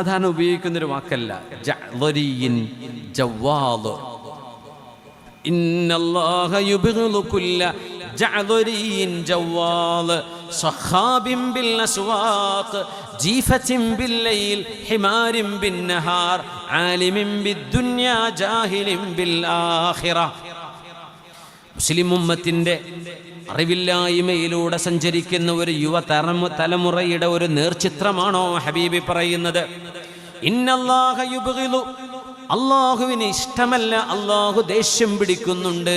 സാധാരണ ഉപയോഗിക്കുന്ന ഒരു വാക്കല്ല. മുസ്ലിം അറിവില്ലായ്മയിലൂടെ സഞ്ചരിക്കുന്ന ഒരു യുവ തലമു തലമുറയുടെ ഒരു നേർചിത്രമാണോ ഹബീബി പറയുന്നത്? അള്ളാഹുവിന് ഇഷ്ടമല്ല അള്ളാഹു ദേഷ്യം പിടിക്കുന്നുണ്ട്.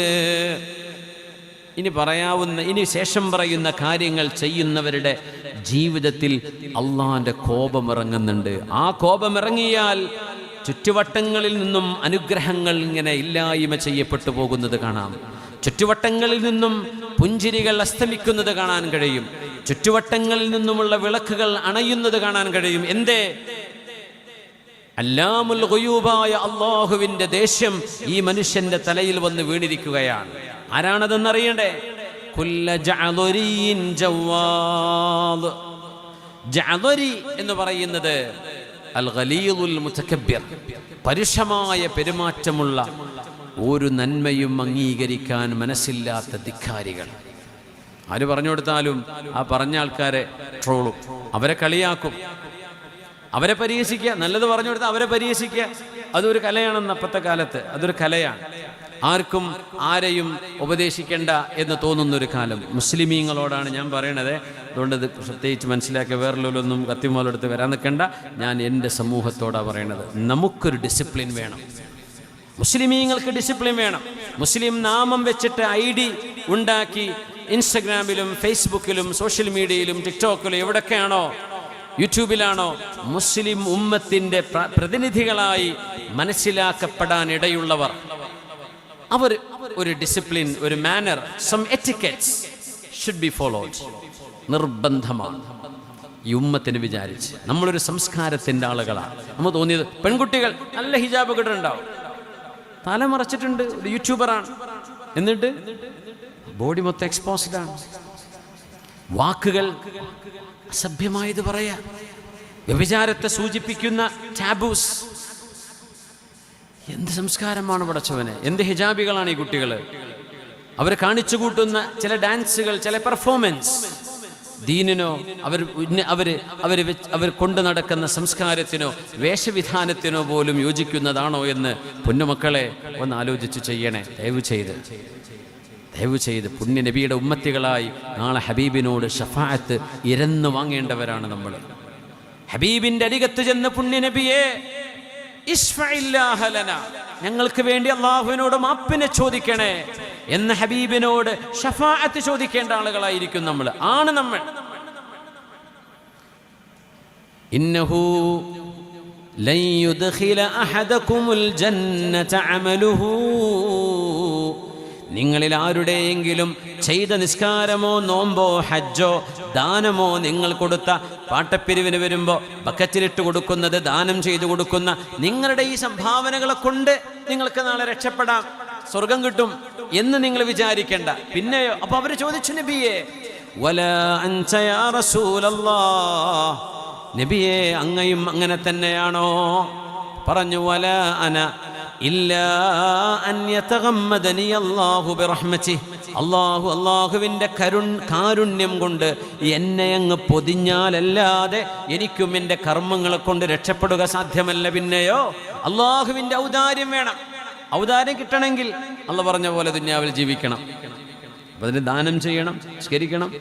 ഇനി പറയാവുന്ന ഇനി ശേഷം പറയുന്ന കാര്യങ്ങൾ ചെയ്യുന്നവരുടെ ജീവിതത്തിൽ അള്ളാഹിന്റെ കോപമിറങ്ങുന്നുണ്ട്. ആ കോപമിറങ്ങിയാൽ ചുറ്റുവട്ടങ്ങളിൽ നിന്നും അനുഗ്രഹങ്ങൾ ഇങ്ങനെ ഇല്ലായ്മ ചെയ്യപ്പെട്ടു പോകുന്നത് കാണാം. ചുറ്റുവട്ടങ്ങളിൽ നിന്നും പുഞ്ചിരികൾ അസ്തമിക്കുന്നത് കാണാൻ കഴിയും. ചുറ്റുവട്ടങ്ങളിൽ നിന്നുമുള്ള വിളക്കുകൾ അണയുന്നത് കാണാൻ കഴിയും. എന്തേ? അല്ലാമുൽ ഗുയൂബായ അള്ളാഹുവിന്റെ ദേഷ്യം ഈ മനുഷ്യന്റെ തലയിൽ വന്ന് വീണിരിക്കുകയാണ്. ആരാണതെന്നറിയണ്ടേ? അറിയണ്ടേ എന്ന് പറയുന്നത് അൽ പരുഷമായ പെരുമാറ്റമുള്ള ഒരു നന്മയും അംഗീകരിക്കാൻ മനസ്സില്ലാത്ത ധിക്കാരികൾ. ആര് പറഞ്ഞു കൊടുത്താലും ആ പറഞ്ഞ ആൾക്കാരെ ട്രോളും അവരെ കളിയാക്കും. അവരെ പരീക്ഷിക്കുക നല്ലത് പറഞ്ഞു കൊടുത്താൽ അവരെ പരീക്ഷിക്കുക. അതൊരു കലയാണെന്ന് അപ്പത്തെ കാലത്ത് അതൊരു കലയാണ്. ആർക്കും ആരെയും ഉപദേശിക്കേണ്ട എന്ന് തോന്നുന്ന ഒരു കാലം. മുസ്ലിമീങ്ങളോടാണ് ഞാൻ പറയണത്. അതുകൊണ്ട് ഇത് പ്രത്യേകിച്ച് മനസ്സിലാക്കിയ വേറെല്ലൊന്നും കത്തിമോലെടുത്ത് വരാൻ നിൽക്കേണ്ട. ഞാൻ എന്റെ സമൂഹത്തോടാണ് പറയണത്. നമുക്കൊരു ഡിസിപ്ലിൻ വേണം. മുസ്ലിമീങ്ങൾക്ക് ഡിസിപ്ലിൻ വേണം. മുസ്ലിം നാമം വെച്ചിട്ട് ഐ ഡി ഉണ്ടാക്കി ഇൻസ്റ്റഗ്രാമിലും ഫേസ്ബുക്കിലും സോഷ്യൽ മീഡിയയിലും ടിക്ടോക്കിലും എവിടൊക്കെയാണോ യൂട്യൂബിലാണോ മുസ്ലിം ഉമ്മത്തിന്റെ പ്രതിനിധികളായി മനസ്സിലാക്കപ്പെടാൻ ഇടയുള്ളവർ അവർ ഒരു ഡിസിപ്ലിൻ ഒരു manner some etiquettes should be followed നിർബന്ധമാണ്. ഈ ഉമ്മത്തിന് വിചാരിച്ച് നമ്മളൊരു സംസ്കാരത്തിന്റെ ആളുകളാണ് നമ്മൾ തോന്നിയത് പെൺകുട്ടികൾ നല്ല ഹിജാബ് കിട്ടുന്നുണ്ടാവും തല മറച്ചിട്ടുണ്ട് ഒരു യൂട്യൂബറാണ് എന്നിട്ട് ബോഡി മൊത്തം എക്സ്പോസ്ഡ് ആണ്. വാക്കുകൾ അസഭ്യമായത് പറയാ. വ്യഭിചാരത്തെ സൂചിപ്പിക്കുന്ന ടാബൂസ്. എന്ത് സംസ്കാരമാണ് പടച്ചവന്? എന്ത് ഹിജാബികളാണ് ഈ കുട്ടികൾ അവർ കാണിച്ചു കൂട്ടുന്ന ചില ഡാൻസുകൾ ചില പെർഫോമൻസ്. ദീനിനോ അവർ അവർ അവർ അവർ കൊണ്ടു നടക്കുന്ന സംസ്കാരത്തിനോ വേഷവിധാനത്തിനോ പോലും യോജിക്കുന്നതാണോ എന്ന് പൊന്നുമക്കളെ ഒന്ന് ആലോചിച്ച് ചെയ്യണേ. ദയവ് ചെയ്ത് ദയവ് ചെയ്ത് പുണ്യ നബിയുടെ ഉമ്മത്തികളായി നാളെ ഹബീബിനോട് ഷഫായത്ത് ഇരന്നു വാങ്ങേണ്ടവരാണ് നമ്മൾ ഹബീബിന്റെ അരികത്ത് ചെന്ന് പുണ്യ നബിയെ ഇശ്ഫഇല്ലാഹ ലനാ. ഞങ്ങൾക്ക് വേണ്ടി അള്ളാഹുവിനോട് മാപ്പിനെ ചോദിക്കണേ എന്ന ഹബീബിനോട് ഷഫാഅത്ത് ചോദിക്കേണ്ട ആളുകളായിരിക്കും നമ്മൾ ആണ് നമ്മൾ ഇന്നഹു ലൻ യുദ്ഖില അഹദകുമുൽ ജന്നത അമലുഹു നിങ്ങളിൽ ആരുടെയെങ്കിലും ചെയ്ത നിസ്കാരമോ നോമ്പോ ഹജ്ജോ ദാനമോ നിങ്ങൾ കൊടുത്ത പാട്ടപ്പിരിവിന് വരുമ്പോൾ ബക്കറ്റിലിട്ട് കൊടുക്കുന്നത് ദാനം ചെയ്തു കൊടുക്കുന്ന നിങ്ങളുടെ ഈ സംഭാവനകളെ കൊണ്ട് നിങ്ങൾക്ക് നാളെ രക്ഷപ്പെടാം. സ്വർഗം കിട്ടും എന്ന് നിങ്ങൾ വിചാരിക്കേണ്ട. പിന്നെയോ അപ്പൊ അവർ ചോദിച്ചു നബിയെ നബിയെ അങ്ങയും അങ്ങനെ തന്നെയാണോ? പറഞ്ഞു വല അന അല്ലാഹു അല്ലാഹുവിന്റെ കരുൺ കാരുണ്യം കൊണ്ട് എന്നെ അങ്ങ് പൊതിഞ്ഞാലല്ലാതെ എനിക്കും എന്റെ കർമ്മങ്ങളെ കൊണ്ട് രക്ഷപ്പെടുക സാധ്യമല്ല പിന്നെയോ? അള്ളാഹുവിന്റെ ഔദാര്യം വേണം. ഔദാര്യം കിട്ടണമെങ്കിൽ അല്ല പറഞ്ഞ പോലെ ദുന്യാവിൽ ജീവിക്കണം. അപ്പം അതിന് ദാനം ചെയ്യണം സ്കരിക്കണം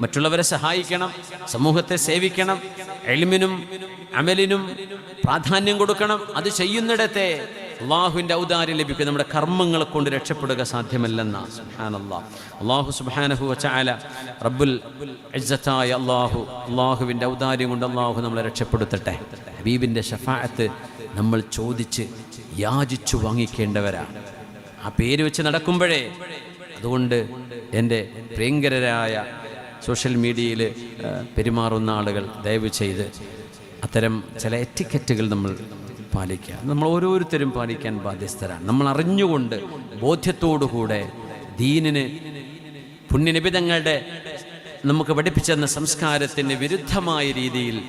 മറ്റുള്ളവരെ സഹായിക്കണം സമൂഹത്തെ സേവിക്കണം എളിമിനും അമലിനും പ്രാധാന്യം കൊടുക്കണം. അത് ചെയ്യുന്നിടത്തെ അള്ളാഹുവിന്റെ ഔദാര്യം ലഭിക്കും നമ്മുടെ കർമ്മങ്ങളെ കൊണ്ട് രക്ഷപ്പെടുക സാധ്യമല്ലെന്ന. അള്ളാഹു സുബാനഹു വച്ചാല റബ്ബുൽ ഇജ്ജത്തായ അള്ളാഹു അള്ളാഹുവിന്റെ ഔദാര്യം കൊണ്ട് അള്ളാഹു നമ്മളെ രക്ഷപ്പെടുത്തട്ടെ. ഹബീബിന്റെ ഷഫായത്ത് നമ്മൾ ചോദിച്ച് യാചിച്ചു വാങ്ങിക്കേണ്ടവരാണ് ആ പേര് വെച്ച് നടക്കുമ്പോഴേ അതുകൊണ്ട് എന്റെ പ്രിയങ്കരരായ സോഷ്യൽ മീഡിയയിൽ പെരുമാറുന്ന ആളുകൾ ദയവ് ചെയ്ത് അത്തരം ചില എറ്റിക്കറ്റുകൾ നമ്മൾ പാലിക്കുക. നമ്മൾ ഓരോരുത്തരും പാലിക്കാൻ ബാധ്യസ്ഥരാണ്. നമ്മൾ അറിഞ്ഞുകൊണ്ട് ബോധ്യത്തോടുകൂടെ ദീനിന് പുണ്യനിബിതങ്ങളുടെ നമുക്ക് പഠിപ്പിച്ചെന്ന സംസ്കാരത്തിന് വിരുദ്ധമായ രീതിയിൽ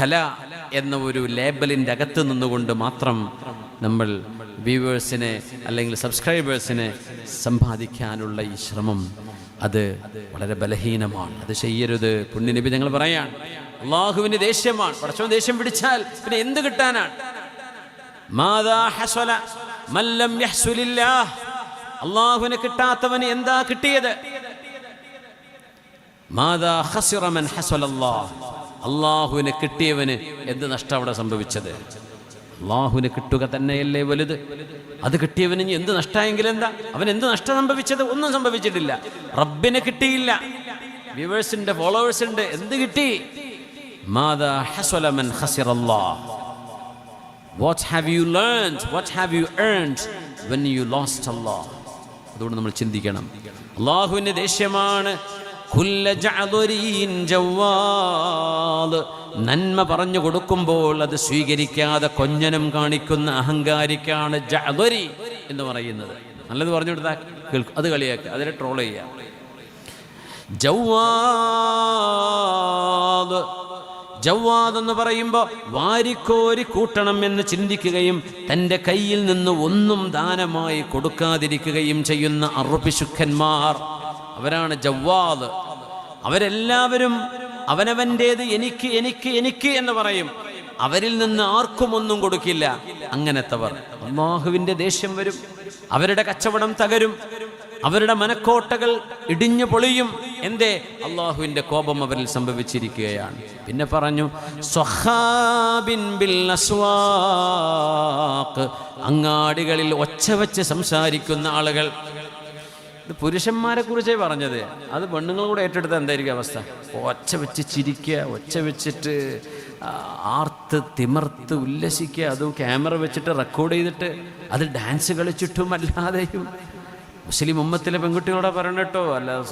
കല എന്ന ഒരു ലേബലിന്റെ അകത്ത് നിന്നുകൊണ്ട് മാത്രം നമ്മൾ വ്യൂവേഴ്സിനെ അല്ലെങ്കിൽ സബ്സ്ക്രൈബേഴ്സിനെ സമ്പാദിക്കാനുള്ള ഈ ശ്രമം അത് വളരെ ബലഹീനമാണ്. അത് ചെയ്യരുത്. പുണ്യനിബിതങ്ങൾ പറയാണ്. അള്ളാഹുവിന് ദേഷ്യമാണ്. പടച്ചവൻ ദേഷ്യം പിടിച്ചാൽ പിന്നെ എന്ത് കിട്ടാനാണ്? അള്ളാഹുവിനെ കിട്ടാത്തവന് എന്താ കിട്ടിയത്? മാതാ ഖസിറ മൻ ഹസ്വലല്ലാഹ്. അള്ളാഹുവിനെ കിട്ടിയവന് എന്ത് നഷ്ടം അവിടെ സംഭവിച്ചത്? അള്ളാഹുവിന് കിട്ടുക തന്നെയല്ലേ വലുത്? അത് കിട്ടിയവന് ഇനി എന്ത് നഷ്ടമായെങ്കിൽ എന്താ? അവൻ എന്ത് നഷ്ടം സംഭവിച്ചത്? ഒന്നും സംഭവിച്ചിട്ടില്ല. റബ്ബിനെ കിട്ടിയില്ല. വിവേഴ്സിന്റെ ഫോളോവേഴ്സ് ഉണ്ട്. എന്ത് കിട്ടി? മാതാ ഹസ്വല മൻ ഖസിറല്ലാഹ് what have you learn what have you earned when you lost അല്ലാ അതുകൊണ്ട് നമ്മൾ ചിന്തിക്കണം. അള്ളാഹുവിന്റെ ദേഷ്യമാണ്. നന്മ പറഞ്ഞു കൊടുക്കുമ്പോൾ അത് സ്വീകരിക്കാതെ കൊഞ്ഞനം കാണിക്കുന്ന അഹങ്കാരിക്കാണ് ജഅദുരി എന്ന് പറയുന്നത്. നല്ലത് പറഞ്ഞു കൊടുത്താൽ കേൾക്കും അത് കളിയാക്കുക അതിനെ ട്രോൾ ചെയ്യുക ജവ്വാദ്. ജവ്വാദ് എന്ന് പറയുമ്പോൾ വാരിക്കോരി കൂട്ടണം എന്ന് ചിന്തിക്കുകയും തന്റെ കയ്യിൽ നിന്ന് ഒന്നും ദാനമായി കൊടുക്കാതിരിക്കുകയും ചെയ്യുന്ന അറുപിശുഖന്മാർ അവരാണ് ജവ്വാദ്. അവരെല്ലാവരും അവനവന്റേത് എനിക്ക് എനിക്ക് എനിക്ക് എന്ന് പറയും. അവരിൽ നിന്ന് ആർക്കും ഒന്നും കൊടുക്കില്ല. അങ്ങനത്തവർ. അള്ളാഹുവിന്റെ ദേഷ്യം വരും. അവരുടെ കച്ചവടം തകരും. അവരുടെ മനക്കോട്ടകൾ ഇടിഞ്ഞു പൊളിയും. എന്തേ? അള്ളാഹുവിന്റെ കോപം അവരിൽ സംഭവിച്ചിരിക്കുകയാണ്. പിന്നെ പറഞ്ഞു സ്വഹാബിൻ ബിൽ. അങ്ങാടികളിൽ ഒച്ച വെച്ച് സംസാരിക്കുന്ന ആളുകൾ. ഇത് പുരുഷന്മാരെ കുറിച്ചേ പറഞ്ഞത്. അത് പെണ്ണുങ്ങൾ കൂടെ ഏറ്റെടുത്ത എന്തായിരിക്കും അവസ്ഥ? ഒച്ച വെച്ച് ചിരിക്കുക ഒച്ച വെച്ചിട്ട് ആർത്ത് തിമർത്ത് ഉല്ലസിക്കുക അതും ക്യാമറ വെച്ചിട്ട് റെക്കോർഡ് ചെയ്തിട്ട് അത് ഡാൻസ് കളിച്ചിട്ടും അല്ലാതെയും മുസ്ലിം ഉമ്മത്തിലെ പെൺകുട്ടികളോടെ പറയണം കേട്ടോ. അല്ല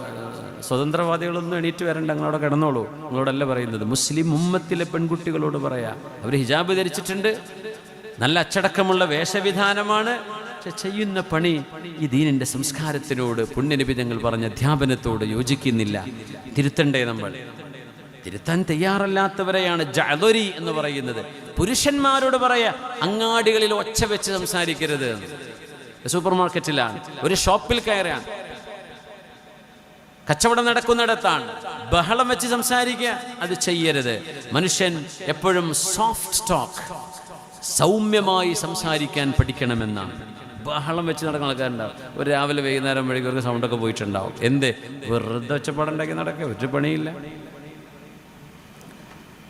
സ്വതന്ത്രവാദികളൊന്നും എണീറ്റ് വരണ്ട നിങ്ങളവിടെ കിടന്നോളൂ. നിങ്ങളോടല്ല പറയുന്നത്. മുസ്ലിം ഉമ്മത്തിലെ പെൺകുട്ടികളോട് പറയാ അവർ ഹിജാബ് ധരിച്ചിട്ടുണ്ട്. നല്ല അച്ചടക്കമുള്ള വേഷവിധാനമാണ്. ചെയ്യുന്ന പണി ഈ ദീനിന്റെ സംസ്കാരത്തിനോട് പുണ്യനിബിധങ്ങൾ പറഞ്ഞ അധ്യാപനത്തോട് യോജിക്കുന്നില്ല. തിരുത്തണ്ടേ നമ്മൾ. തിരുത്താൻ തയ്യാറല്ലാത്തവരെയാണ് ജലൊരി എന്ന് പറയുന്നത്. പുരുഷന്മാരോട് പറയാ അങ്ങാടികളിൽ ഒച്ച വെച്ച് സംസാരിക്കരുത്. സൂപ്പർ മാർക്കറ്റിലാണ് ഒരു ഷോപ്പിൽ കയറിയാണ്. കച്ചവടം നടക്കുന്നിടത്താണ് ബഹളം വെച്ച് സംസാരിക്കുക അത് ചെയ്യരുത്. മനുഷ്യൻ എപ്പോഴും സോഫ്റ്റ് ടോക്ക് സൗമ്യമായി സംസാരിക്കാൻ പഠിക്കണമെന്നാണ്. ബഹളം വെച്ച് നടക്കുന്ന ആൾക്കാരുണ്ടാവും. ഒരു രാവിലെ വൈകുന്നേരം വഴിക്ക് ഒരു സൗണ്ടൊക്കെ പോയിട്ടുണ്ടാവും. എന്ത്? വെറുതെ ഒച്ചപ്പാടുണ്ടാക്കി നടക്കുക ഒരു പണിയില്ല.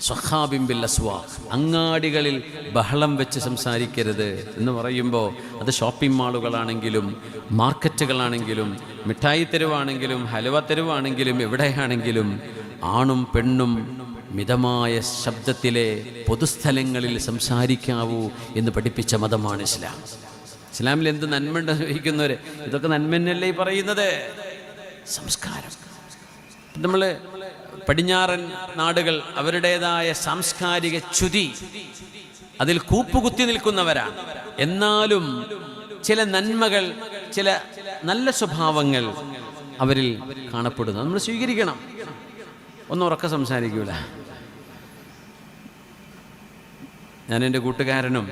സ്വഹാബിംബിൽ അസ്വാ. അങ്ങാടികളിൽ ബഹളം വെച്ച് സംസാരിക്കരുത് എന്ന് പറയുമ്പോൾ അത് ഷോപ്പിംഗ് മാളുകളാണെങ്കിലും മാർക്കറ്റുകളാണെങ്കിലും മിഠായി തെരുവാണെങ്കിലും ഹലുവ തെരുവാണെങ്കിലും എവിടെയാണെങ്കിലും ആണും പെണ്ണും മിതമായ ശബ്ദത്തിലെ പൊതുസ്ഥലങ്ങളിൽ സംസാരിക്കാവൂ എന്ന് പഠിപ്പിച്ച മതമാണ് ഇസ്ലാം. ഇസ്ലാമിൽ എന്ത് നന്മ വഹിക്കുന്നവര് ഇതൊക്കെ നന്മന്നല്ലേ പറയുന്നത്? സംസ്കാരം. നമ്മൾ പടിഞ്ഞാറൻ നാടുകൾ അവരുടേതായ സാംസ്കാരിക ചുതി അതിൽ കൂപ്പുകുത്തി നിൽക്കുന്നവരാണ്. എന്നാലും ചില നന്മകൾ ചില നല്ല സ്വഭാവങ്ങൾ അവരിൽ കാണപ്പെടുന്നു. നമ്മൾ സ്വീകരിക്കണം. ഒന്ന് ഉറക്കെ സംസാരിക്കൂല. ഞാൻ എന്റെ കൂട്ടുകാരനും